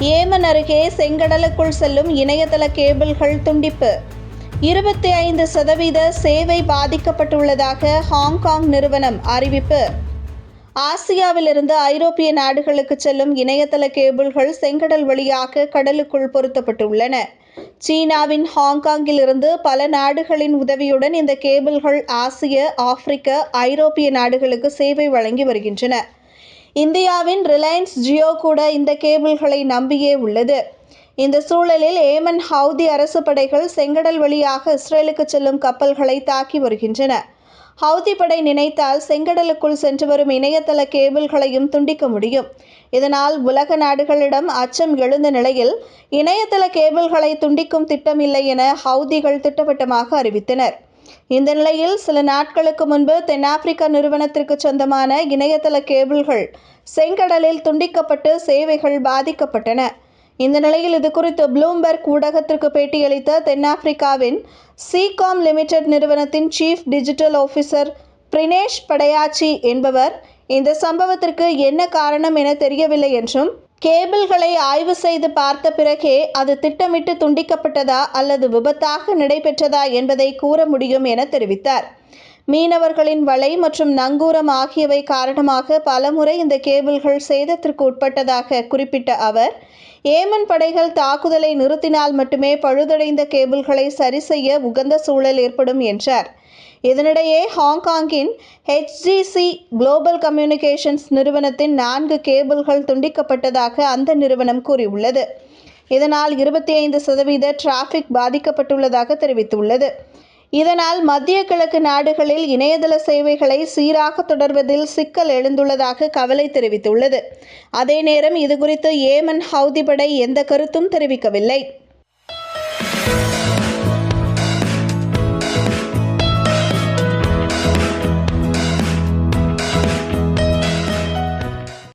Yemen அருகே செங்கடலுக்குள் செல்லும் இணையதள கேபிள்கள் துண்டிப்பு. இருபத்தி ஐந்து சதவீத சேவை பாதிக்கப்பட்டுள்ளதாக ஹாங்காங் நிறுவனம் அறிவிப்பு. ஆசியாவிலிருந்து ஐரோப்பிய நாடுகளுக்கு செல்லும் இணையதள கேபிள்கள் செங்கடல் வழியாக கடலுக்குள் பொருத்தப்பட்டுள்ளன. சீனாவின் ஹாங்காங்கில் இருந்து பல நாடுகளின் உதவியுடன் இந்த கேபிள்கள் ஆசிய ஆப்பிரிக்க ஐரோப்பிய நாடுகளுக்கு சேவை வழங்கி வருகின்றன. இந்தியாவின் ரிலையன்ஸ் ஜியோ கூட இந்த கேபிள்களை நம்பியே உள்ளது. இந்த சூழலில் ஏமன் ஹவுதி அரசு படைகள் செங்கடல் வழியாக இஸ்ரேலுக்கு செல்லும் கப்பல்களை தாக்கி வருகின்றன. ஹவுதி படை நினைத்தால் செங்கடலுக்குள் சென்று வரும் இணையதள கேபிள்களையும் துண்டிக்க முடியும். இதனால் உலக நாடுகளிடம் அச்சம் எழுந்த நிலையில் இணையதள கேபிள்களை துண்டிக்கும் திட்டமில்லை என ஹவுதிகள் திட்டவட்டமாக அறிவித்தனர். இந்த நிலையில் சில நாட்களுக்கு முன்பு தென்னாப்பிரிக்க நிறுவனத்திற்கு சொந்தமான இணையதள கேபிள்கள் செங்கடலில் துண்டிக்கப்பட்டு சேவைகள் பாதிக்கப்பட்டன. இந்த நிலையில் இது குறித்து ப்ளூம்பெர்க் ஊடகத்திற்கு பேட்டியளித்த தென்னாப்பிரிக்காவின் சிகாம் லிமிடெட் நிறுவனத்தின் chief digital officer Prinesh Padayachee என்பவர் இந்த சம்பவத்திற்கு என்ன காரணம் என தெரியவில்லை என்றும் கேபிள்களை ஆய்வு செய்து பார்த்த பிறகே அது திட்டமிட்டு துண்டிக்கப்பட்டதா அல்லது விபத்தாக நடைபெற்றதா என்பதை கூற முடியும் என தெரிவித்தார். மீனவர்களின் வலை மற்றும் நங்கூரம் ஆகியவை காரணமாக பலமுறை இந்த கேபிள்கள் சேதத்திற்கு உட்பட்டதாக குறிப்பிட்ட அவர் ஏமன் படைகள் தாக்குதலை நிறுத்தினால் மட்டுமே பழுதடைந்த கேபிள்களை சரி செய்ய உகந்த சூழல் ஏற்படும் என்றார். இதனிடையே ஹாங்காங்கின் ஹெச்ஜிசி குளோபல் கம்யூனிகேஷன்ஸ் நிறுவனத்தின் நான்கு கேபிள்கள் துண்டிக்கப்பட்டதாக அந்த நிறுவனம் கூறியுள்ளது. இதனால் இருபத்தி ஐந்து சதவீத டிராஃபிக் பாதிக்கப்பட்டுள்ளதாக தெரிவித்துள்ளது. இதனால் மத்திய கிழக்கு நாடுகளில் இணையதள சேவைகளை சீராக தொடர்வதில் சிக்கல் எழுந்துள்ளதாக கவலை தெரிவித்துள்ளது. அதே நேரம் இதுகுறித்து ஏமன் ஹவுதி படை எந்த கருத்தும் தெரிவிக்கவில்லை.